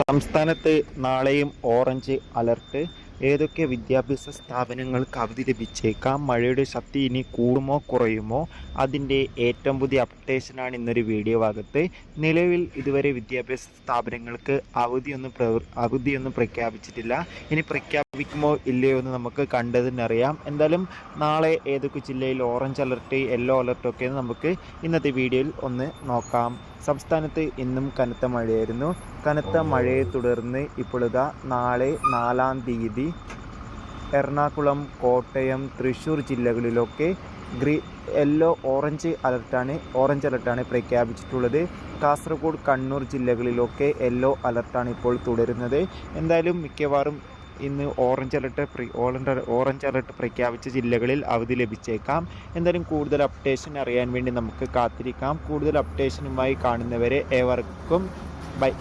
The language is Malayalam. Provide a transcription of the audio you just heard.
സംസ്ഥാനത്ത് നാളെയും ഓറഞ്ച് അലർട്ട്. ഏതൊക്കെ വിദ്യാഭ്യാസ സ്ഥാപനങ്ങൾക്ക് അവധി ലഭിച്ചേക്കാം? മഴയുടെ ശക്തി ഇനി കൂടുമോ കുറയുമോ? അതിന്റെ ഏറ്റവും പുതിയ അപ്ഡേഷനാണ് ഇന്നൊരു വീഡിയോ ഭാഗത്ത്. നിലവിൽ ഇതുവരെ വിദ്യാഭ്യാസ സ്ഥാപനങ്ങൾക്ക് അവധിയൊന്നും പ്രവർ അവധിയൊന്നും പ്രഖ്യാപിച്ചിട്ടില്ല. ഇനി പ്രഖ്യാപിക്കുമോ ഇല്ലയോ എന്ന് നമുക്ക് കണ്ടതിനറിയാം. എന്തായാലും നാളെ ഏതൊക്കെ ജില്ലയിൽ ഓറഞ്ച് അലർട്ട് യെല്ലോ അലർട്ടൊക്കെ നമുക്ക് ഇന്നത്തെ വീഡിയോയിൽ ഒന്ന് നോക്കാം. സംസ്ഥാനത്ത് ഇന്നും കനത്ത മഴയായിരുന്നു. കനത്ത മഴയെ തുടർന്ന് ഇപ്പോൾ ഇതാ നാളെ നാലാം തീയതി എറണാകുളം കോട്ടയം തൃശ്ശൂർ ജില്ലകളിലൊക്കെ ഗ്രീ യെല്ലോ ഓറഞ്ച് അലർട്ടാണ് ഓറഞ്ച് അലർട്ടാണ് പ്രഖ്യാപിച്ചിട്ടുള്ളത്. കാസർഗോഡ് കണ്ണൂർ ജില്ലകളിലൊക്കെ യെല്ലോ അലർട്ടാണ് ഇപ്പോൾ തുടരുന്നത്. എന്തായാലും മിക്കവാറും ഇന്ന് ഓറഞ്ച് അലർട്ട് പ്രി ഓറഞ്ച് അലർട്ട് പ്രഖ്യാപിച്ച ജില്ലകളിൽ അവധി ലഭിച്ചേക്കാം. എന്തായാലും കൂടുതൽ അപ്ഡേഷൻ അറിയാൻ വേണ്ടി നമുക്ക് കാത്തിരിക്കാം. കൂടുതൽ അപ്ഡേഷനുമായി കാണുന്നവരെ ഏവർക്കും ബൈ